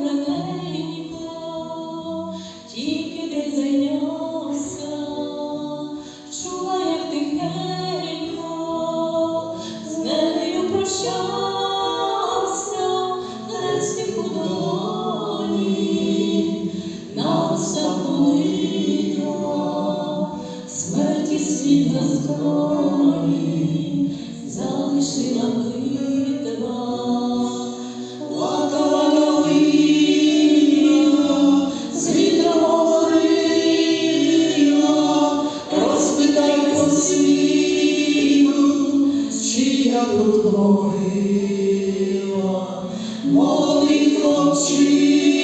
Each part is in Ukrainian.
раненько, тільки десь зайнявся, чула, як тихенько, з нею прощався, десь тих у на лито, смерті світ на скроні залишила ми. я тут говорила, молитва вчила.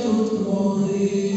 Тут гори.